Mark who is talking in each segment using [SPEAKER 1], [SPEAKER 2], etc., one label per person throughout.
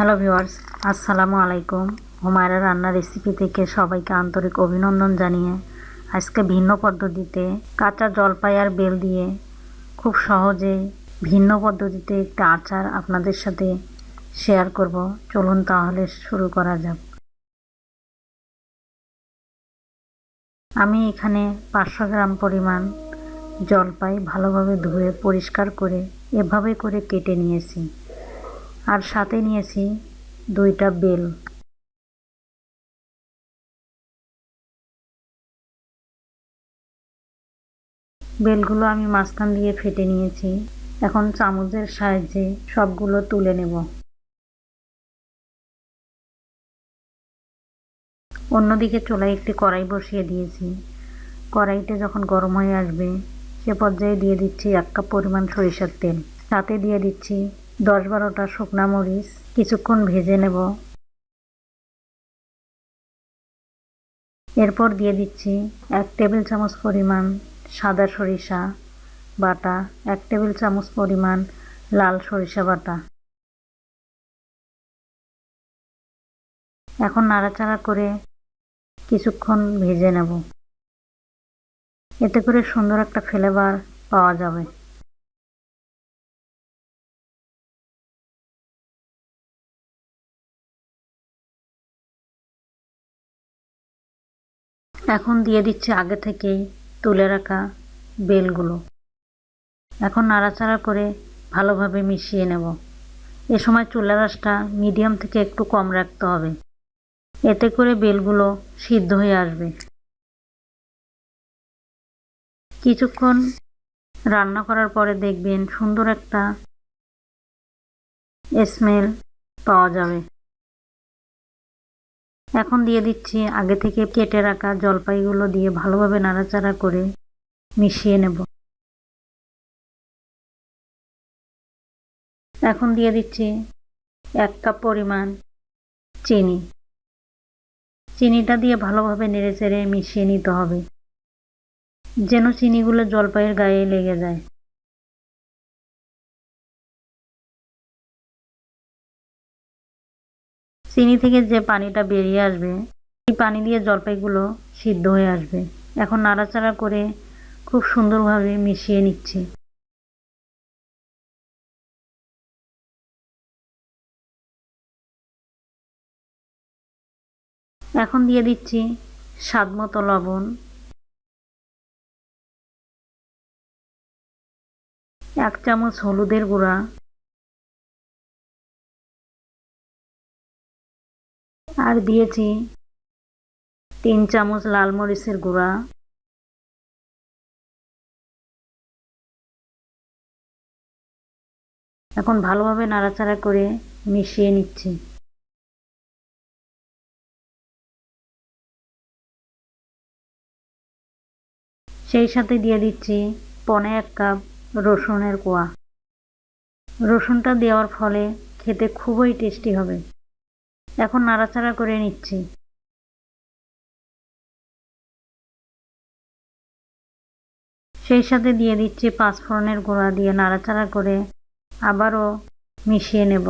[SPEAKER 1] Hello viewers আসসালামু আলাইকুম হুমায়রা রান্নার রেসিপি থেকে সবাইকে আন্তরিক অভিনন্দন জানিয়ে আজকে ভিন্ন পদ্ধতিতে কাঁচা জলপাই আর বেল দিয়ে খুব সহজে ভিন্ন পদ্ধতিতে একটা আচার আপনাদের সাথে শেয়ার করব। চলুন তাহলে শুরু করা যাক। আমি এখানে পাঁচশো গ্রাম পরিমাণ জলপাই ভালোভাবে ধুয়ে পরিষ্কার করে এভাবে করে কেটে নিয়েছি। আর সাথে নিয়েছি দুইটা বেল। বেলগুলো আমি মাঝখান দিয়ে ফেটে নিয়েছি। এখন চামচের সাহায্যে সবগুলো তুলে নেব। অন্যদিকে চুলায় একটি কড়াই বসিয়ে দিয়েছি। কড়াইতে যখন গরম হয়ে আসবে, সে পর্যায়ে দিয়ে দিচ্ছি এক কাপ পরিমাণ সরিষার তেল। সাথে দিয়ে দিচ্ছি দশ বারোটা শুকনা মরিচ কিছুক্ষণ ভেজে নেব। এরপর দিয়ে দিচ্ছি এক টেবিল চামচ পরিমাণ সাদা সরিষা বাটা, এক টেবিল চামচ পরিমাণ লাল সরিষা বাটা। এখন নাড়াচাড়া করে কিছুক্ষণ ভেজে নেব। এতে করে সুন্দর একটা ফ্লেভার পাওয়া যাবে। এখন দিয়ে দিচ্ছি আগে থেকেই তুলে রাখা বেলগুলো। এখন নাড়াচাড়া করে ভালোভাবে মিশিয়ে নেব। এ সময় চুলা রাসটা মিডিয়াম থেকে একটু কম রাখতে হবে। এতে করে বেলগুলো সিদ্ধ হয়ে আসবে। কিছুক্ষণ রান্না করার পরে দেখবেন সুন্দর একটা স্মেল পাওয়া যাবে। এখন দিয়ে দিচ্ছি আগে থেকে কেটে রাখা জলপাইগুলো দিয়ে ভালোভাবে নাড়াচাড়া করে মিশিয়ে নেব। এখন দিয়ে দিচ্ছি এক কাপ পরিমাণ চিনি। চিনিটা দিয়ে ভালোভাবে নেড়ে চেড়ে মিশিয়ে নিতে হবে, যেন চিনিগুলো জলপাইয়ের গায়ে লেগে যায়। চিনি থেকে যে পানিটা বেরিয়ে আসবে, এই পানি দিয়ে জলপাইগুলো সিদ্ধ হয়ে আসবে। এখন নাড়াচাড়া করে খুব সুন্দরভাবে মিশিয়ে নিচ্ছি। এখন দিয়ে দিচ্ছি স্বাদ মতো লবণ। এক চামচ হলুদের গুঁড়া। আর দিয়েছি তিন চামচ লাল মরিচের গুঁড়া। এখন ভালোভাবে নাড়াচাড়া করে মিশিয়ে নিচ্ছি। সেই সাথে দিয়ে দিচ্ছি পনে এক কাপ রসুনের কোয়া। রসুনটা দেওয়ার ফলে খেতে খুবই টেস্টি হবে। এখন নাড়াচাড়া করে নিচ্ছি। সেই সাথে দিয়ে দিচ্ছি পাঁচফোড়নের গুঁড়া দিয়ে নাড়াচাড়া করে আবারও মিশিয়ে নেব।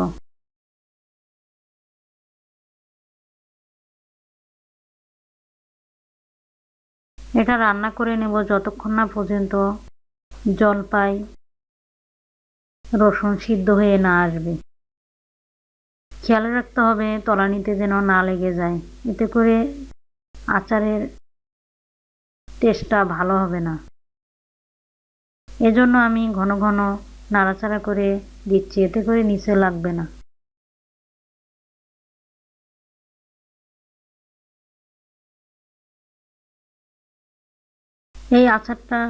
[SPEAKER 1] এটা রান্না করে নেব যতক্ষণ না পর্যন্ত জলপাই রসুন সিদ্ধ হয়ে না আসবে। খেয়াল রাখতে হবে, তলানিতে যেন না লেগে যায়। এতে করে আচারের টেস্টটা ভালো হবে না। এজন্য আমি ঘন ঘন নাড়াচাড়া করে দিচ্ছি, এতে করে নিচে লাগবে না। এই আচারটা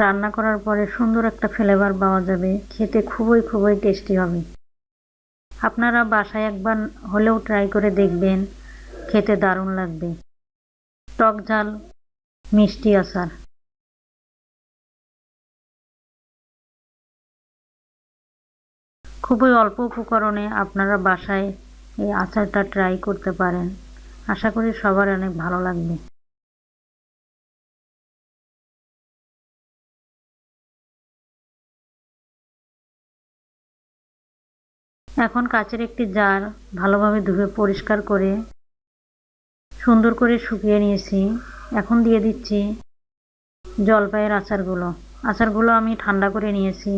[SPEAKER 1] রান্না করার পরে সুন্দর একটা ফ্লেভার পাওয়া যাবে, খেতে খুবই খুবই টেস্টি হবে। আপনারা বাসায় একবার হলেও ট্রাই করে দেখবেন, খেতে দারুণ লাগবে। টক ঝাল, মিষ্টি আচার। খুবই অল্প উপকরণে আপনারা বাসায় এই আচারটা ট্রাই করতে পারেন। আশা করি সবার অনেক ভালো লাগবে। এখন কাচের একটি জার ভালোভাবে ধুয়ে পরিষ্কার করে সুন্দর করে শুকিয়ে নিয়েছি। এখন দিয়ে দিচ্ছি জলপাইয়ের আচারগুলো। আচারগুলো আমি ঠান্ডা করে নিয়েছি।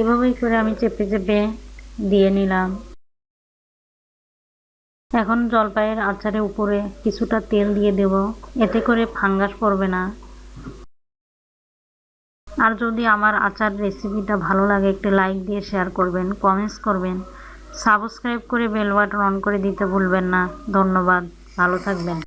[SPEAKER 1] এভাবেই করে আমি চেপে চেপে দিয়ে নিলাম। এখন জলপাইয়ের আচারের উপরে কিছুটা তেল দিয়ে দেব। এতে করে ফাঙ্গাস পড়বে না। আর যদি আমার আচার রেসিপিটা ভালো লাগে, একটি লাইক দিয়ে শেয়ার করবেন কমেন্টস করবেন সাবস্ক্রাইব করে বেল বাটন অন করে দিতে ভুলবেন না। ধন্যবাদ, ভালো থাকবেন।